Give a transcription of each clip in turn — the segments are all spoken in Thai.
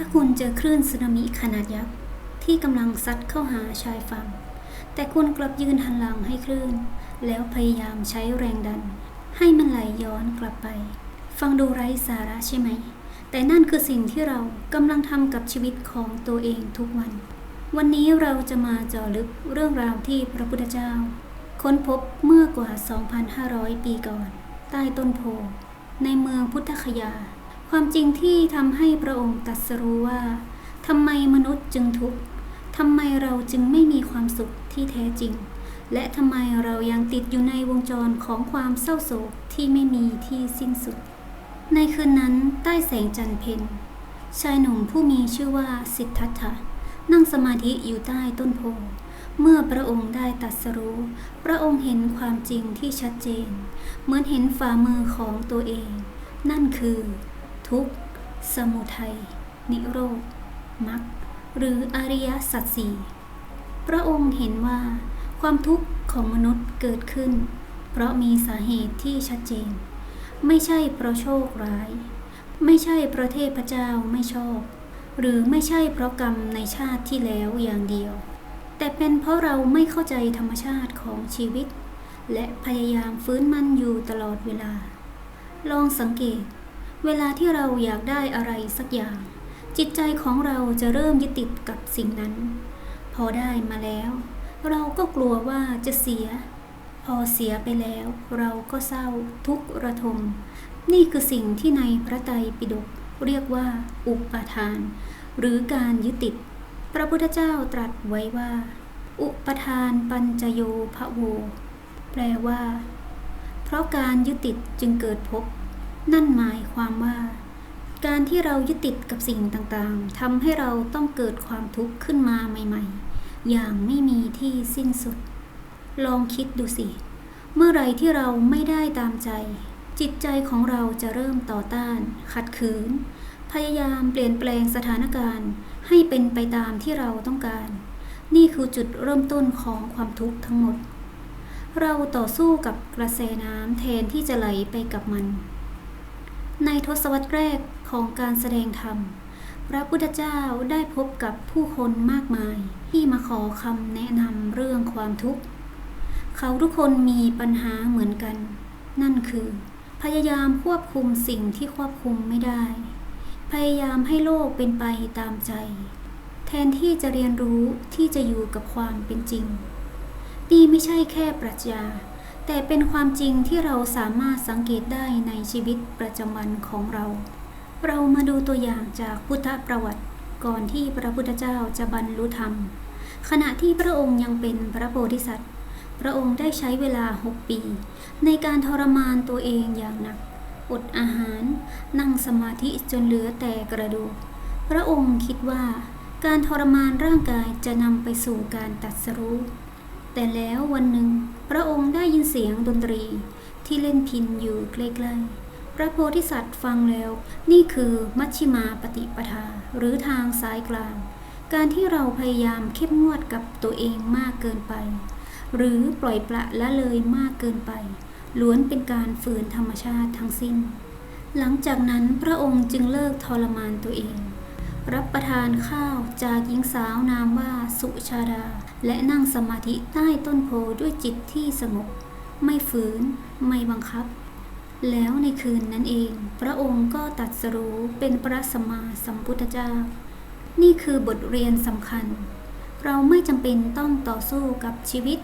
ถ้าคุณเจอคลื่นสึนามิขนาดยักษ์ที่กำลังซัดเข้าหาชายฝั่ง แต่คุณกลับยืนหันหลังให้คลื่น แล้วพยายามใช้แรงดัน ให้มันไหลย้อนกลับไป ฟังดูไร้สาระใช่ไหม แต่นั่นคือสิ่งที่เรากำลังทำกับชีวิตของตัวเองทุกวัน วันนี้เราจะมาเจาะลึกเรื่องราวที่พระพุทธเจ้า ค้นพบเมื่อกว่า 2,500 ปีก่อน ใต้ต้นโพในเมืองพุทธคยา ความจริงที่ทำให้พระองค์ตรัสรู้ว่าทำไมมนุษย์จึงทุกข์ทำไมเราจึงไม่มีความสุขที่แท้จริง และทำไมเรายังติดอยู่ในวงจรของความเศร้าโศกที่ไม่มีที่สิ้นสุด ในคืนนั้นใต้แสงจันทร์เพ็ญชายหนุ่มผู้มีชื่อว่าสิทธัตถะนั่งสมาธิอยู่ใต้ต้นโพธิเมื่อพระองค์ได้ตรัสรู้ พระองค์เห็นความจริงที่ชัดเจน เหมือนเห็นฝ่ามือของตัวเอง นั่นคือ ทุกข์ สมุทัย นิโรธมรรคหรืออริยสัจสี่พระองค์เห็นว่าความทุกข์ของมนุษย์เกิดขึ้น เพราะมีสาเหตุที่ชัดเจน ไม่ใช่เพราะโชคร้าย ไม่ใช่เพราะเทพเจ้าไม่ชอบ หรือไม่ใช่เพราะกรรมในชาติที่แล้วอย่างเดียว แต่เป็นเพราะเราไม่เข้าใจธรรมชาติของชีวิต และพยายามฟื้นมันอยู่ตลอดเวลา ลองสังเกต เวลาที่เราอยากได้อะไรสักอย่าง จิตใจของเราจะเริ่มยึดติดกับสิ่งนั้น พอได้มาแล้ว เราก็กลัวว่าจะเสีย พอเสียไปแล้ว เราก็เศร้าทุกข์ระทม นี่คือสิ่งที่ในพระไตรปิฎกเรียกว่า อุปาทาน หรือการยึดติด พระพุทธเจ้าตรัสไว้ว่า อุปทานปัญจโยภโว แปลว่า เพราะการยึดติดจึงเกิดภพ นั่นหมายความว่า การที่เรายึดติดกับสิ่งต่างๆทำให้เราต้องเกิดความทุกข์ขึ้นมาใหม่ ๆ อย่างไม่มีที่สิ้นสุด ลองคิดดูสิ เมื่อไรที่เราไม่ได้ตามใจ จิตใจของเราจะเริ่มต่อต้าน ขัดขืน พยายามเปลี่ยนแปลงสถานการณ์ ให้เป็นไปตามที่เราต้องการ นี่คือจุดเริ่มต้นของความทุกข์ทั้งหมดเราต่อสู้กับกระแสน้ำแทนที่จะไหลไปกับมัน ในทศวรรษแรกของการแสดงธรรม พระพุทธเจ้าได้พบกับผู้คนมากมาย ที่มาขอคำแนะนำเรื่องความทุกข์ เขาทุกคนมีปัญหาเหมือนกัน นั่นคือ พยายามควบคุมสิ่งที่ควบคุมไม่ได้ พยายามให้โลกเป็นไปตามใจ แทนที่จะเรียนรู้ที่จะอยู่กับความเป็นจริงนี่ไม่ใช่แค่ปรัชญา แต่เป็นความจริงที่เราสามารถสังเกตได้ในชีวิตประจำวันของเรา เรามาดูตัวอย่างจากพุทธประวัติก่อนที่พระพุทธเจ้าจะบรรลุธรรม ขณะที่พระองค์ยังเป็นพระโพธิสัตว์ พระองค์ได้ใช้เวลาหกปี ในการทรมานตัวเองอย่างหนัก อดอาหาร นั่งสมาธิจนเหลือแต่กระดูก พระองค์คิดว่าการทรมานร่างกายจะนำไปสู่การตัดสรู้ แต่แล้ววันหนึ่ง พระองค์ได้ยินเสียงดนตรีที่เล่นพินอยู่ใกล้ๆ พระโพธิสัตว์ฟังแล้ว นี่คือมัชชิมาปฏิปทา หรือทางสายกลาง การที่เราพยายามเข้มงวดกับตัวเองมากเกินไป หรือปล่อยปละละเลยมากเกินไป ล้วนเป็นการฝืนธรรมชาติทั้งสิ้น หลังจากนั้นพระองค์จึงเลิกทรมานตัวเอง รับประทานข้าวจากหญิงสาวนามว่าสุชาดา และนั่งสมาธิใต้ต้นโพด้วยจิตที่สงบ ไม่ฝืน ไม่บังคับ แล้วในคืนนั้นเอง พระองค์ก็ตัดสรู้เป็นพระสัมมาสัมพุทธเจ้า นี่คือบทเรียนสำคัญ เราไม่จำเป็นต้องต่อสู้กับชีวิต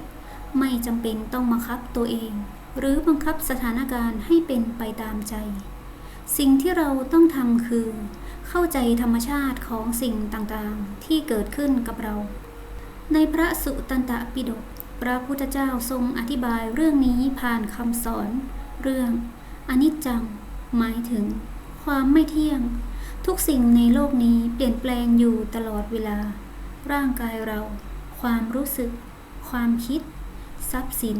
ไม่จำเป็นต้องบังคับตัวเอง หรือบังคับสถานการณ์ให้เป็นไปตามใจ สิ่งที่เราต้องทำคือ เข้าใจธรรมชาติของสิ่งต่างๆ ที่เกิดขึ้นกับเรา ในพระสุตตันตปิฎกพระพุทธเจ้าทรงอธิบายเรื่องนี้ผ่านคำสอน เรื่อง อนิจจัง หมายถึง ความไม่เที่ยง ทุกสิ่งในโลกนี้เปลี่ยนแปลงอยู่ตลอดเวลา ร่างกายเรา ความรู้สึก ความคิด ทรัพย์สิน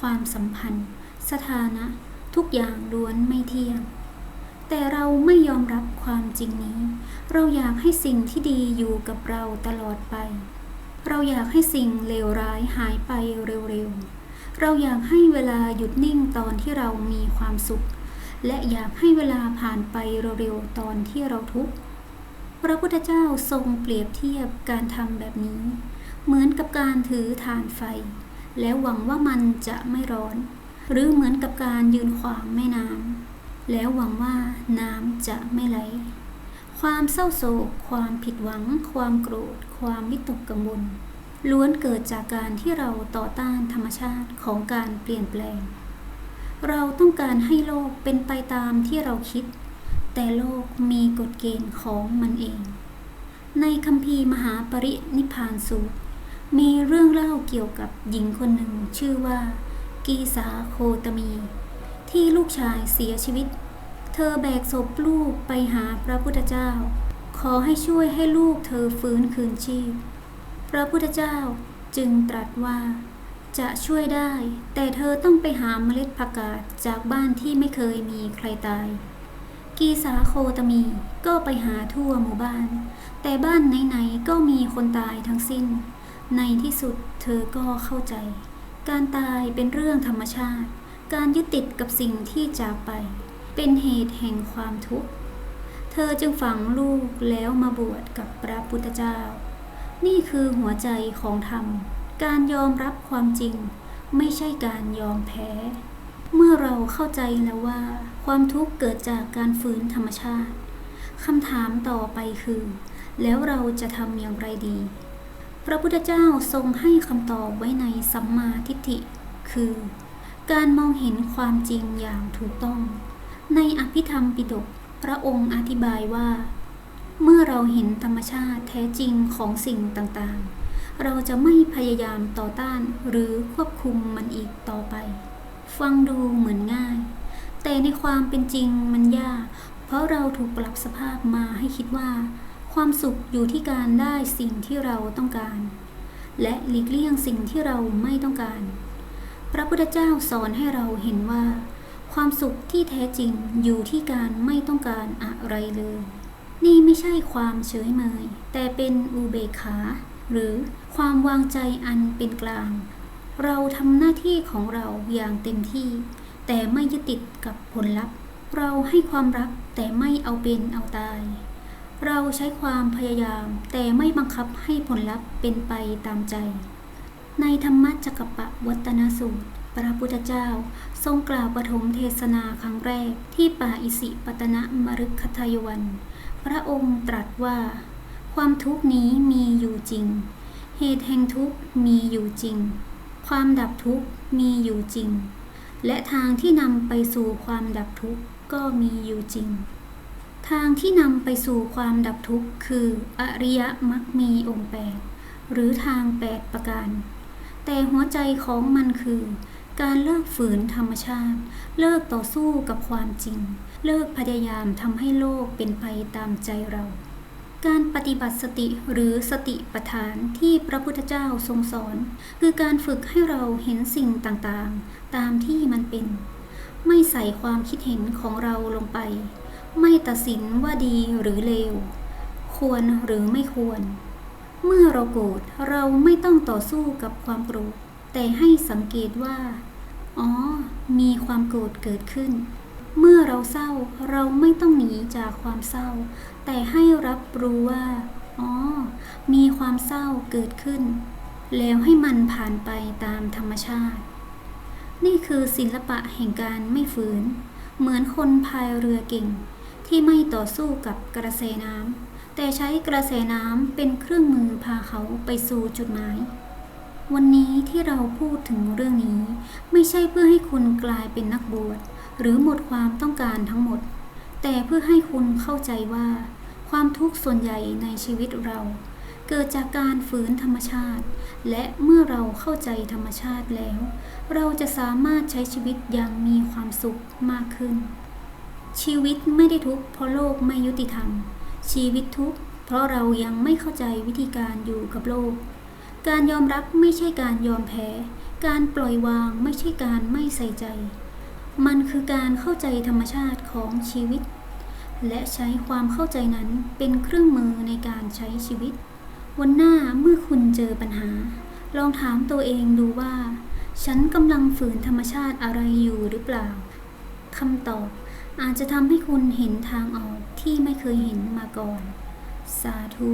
ความสัมพันธ์ สถานะ ทุกอย่างล้วนไม่เที่ยง แต่เรา ยอมรับความจริงนี้ เราอยากให้สิ่งที่ดีอยู่กับเราตลอดไป เราอยากให้สิ่งเลวร้ายหายไปเร็วๆ เราอยากให้เวลาหยุดนิ่งตอนที่เรามีความสุข และอยากให้เวลาผ่านไปเร็วๆตอนที่เราทุกข์ พระพุทธเจ้าทรงเปรียบเทียบการทำแบบนี้ เหมือนกับการถือฐานไฟ แล้วหวังว่ามันจะไม่ร้อน หรือเหมือนกับการยืนขวางแม่น้ำ แล้วหวังว่าน้ำจะไม่ไหล ความเศร้าโศก ความผิดหวัง ความโกรธ ความวิตกกังวล ล้วนเกิดจากการที่เราต่อต้านธรรมชาติของการเปลี่ยนแปลง เราต้องการให้โลกเป็นไปตามที่เราคิด แต่โลกมีกฎเกณฑ์ของมันเอง ในคัมภีร์มหาปรินิพพานสูตร มีเรื่องเล่าเกี่ยวกับหญิงคนหนึ่งชื่อว่า กีสาโคตมี ที่ลูกชายเสียชีวิต เธอแบกศพลูกไปหาพระพุทธเจ้า ขอให้ช่วยให้ลูกเธอฟื้นคืนชีพ พระพุทธเจ้าจึงตรัสว่า จะช่วยได้ แต่เธอต้องไปหาเมล็ดผักกาดจากบ้านที่ไม่เคยมีใครตาย กีสาโคตมีก็ไปหาทั่วหมู่บ้าน แต่บ้านไหนๆก็มีคนตายทั้งสิ้น ในที่สุดเธอก็เข้าใจ การตายเป็นเรื่องธรรมชาติ การยึดติดกับสิ่งที่จากไป เป็นเหตุแห่งความทุกข์ เธอจึงฝังลูกแล้วมาบวชกับพระพุทธเจ้า นี่คือหัวใจของธรรม การยอมรับความจริง ไม่ใช่การยอมแพ้ เมื่อเราเข้าใจแล้วว่า ความทุกข์เกิดจากการฝืนธรรมชาติคำถามต่อไปคือ แล้วเราจะทำอย่างไรดี พระพุทธเจ้าทรงให้คำตอบไว้ในสัมมาทิฏฐิ คือ การมองเห็นความจริงอย่างถูกต้อง ในอภิธรรมปิฎกพระองค์อธิบายว่า เมื่อเราเห็นธรรมชาติแท้จริงของสิ่งต่างๆ เราจะไม่พยายามต่อต้านหรือควบคุมมันอีกต่อไป ฟังดูเหมือนง่าย แต่ในความเป็นจริงมันยาก เพราะเราถูกปรับสภาพมาให้คิดว่า ความสุขอยู่ที่การได้สิ่งที่เราต้องการ และหลีกเลี่ยงสิ่งที่เราไม่ต้องการ พระพุทธเจ้าสอนให้เราเห็นว่า ความสุขที่แท้จริงอยู่ที่การไม่ต้องการอะไรเลย นี่ไม่ใช่ความเฉยเมย แต่เป็นอุเบกขา หรือความวางใจอันเป็นกลาง เราทำหน้าที่ของเราอย่างเต็มที่ แต่ไม่ยึดติดกับผลลัพธ์ เราให้ความรักแต่ไม่เอาเป็นเอาตาย เราใช้ความพยายามแต่ไม่บังคับให้ผลลัพธ์เป็นไปตามใจ ในธรรมจักรปวัตนสูตร พระพุทธเจ้า ทรงกล่าวปฐมเทศนาครั้งแรกที่ป่าอิสิปตนะมฤคทายวัน พระองค์ตรัสว่า ความทุกนี้มีอยู่จริง เหตุแห่งทุกมีอยู่จริง ความดับทุกมีอยู่จริง และทางที่นำไปสู่ความดับทุกก็มีอยู่จริง ทางที่นำไปสู่ความดับทุกข์คือ อริยมรรคมีองค์แปดหรือทางแปดประการ แต่หัวใจของมันคือ การเลิกฝืนธรรมชาติ เลิกต่อสู้กับความจริง เลิกพยายามทำให้โลกเป็นไปตามใจเรา การปฏิบัติสติหรือสติปัฏฐานที่พระพุทธเจ้าทรงสอน คือการฝึกให้เราเห็นสิ่งต่างๆ ตามที่มันเป็น ไม่ใส่ความคิดเห็นของเราลงไป ไม่ตัดสินว่าดีหรือเลว ควรหรือไม่ควร เมื่อเราโกรธเราไม่ต้องต่อสู้กับความโกรธ แต่ให้สังเกตว่า อ๋อ มีความโกรธเกิดขึ้น เมื่อเราเศร้าเราไม่ต้องหนีจากความเศร้า แต่ให้รับรู้ว่า อ๋อ มีความเศร้าเกิดขึ้น แล้วให้มันผ่านไปตามธรรมชาติ นี่คือศิลปะแห่งการไม่ฝืน เหมือนคนพายเรือเก่ง ที่ไม่ต่อสู้กับกระแสน้ำ แต่ใช้กระแสน้ำเป็นเครื่องมือพาเขาไปสู่จุดหมาย วันนี้ที่เราพูดถึงเรื่องนี้ ไม่ใช่เพื่อให้คุณกลายเป็นนักบวชหรือหมดความต้องการทั้งหมด แต่เพื่อให้คุณเข้าใจว่า ความทุกข์ส่วนใหญ่ในชีวิตเรา เกิดจากการฝืนธรรมชาติ และเมื่อเราเข้าใจธรรมชาติแล้ว เราจะสามารถใช้ชีวิตอย่างมีความสุขมากขึ้น ชีวิตไม่ได้ทุกข์เพราะโลกไม่ยุติธรรม ชีวิตทุกข์ เพราะเรายังไม่เข้าใจวิธีการอยู่กับโลก การยอมรับไม่ใช่การยอมแพ้ การปล่อยวางไม่ใช่การไม่ใส่ใจ มันคือการเข้าใจธรรมชาติของชีวิต และใช้ความเข้าใจนั้นเป็นเครื่องมือในการใช้ชีวิต วันหน้าเมื่อคุณเจอปัญหา ลองถามตัวเองดูว่า ฉันกำลังฝืนธรรมชาติอะไรอยู่หรือเปล่าคำตอบ อาจจะทำให้คุณเห็นทางออกที่ไม่เคยเห็นมาก่อน สาธุ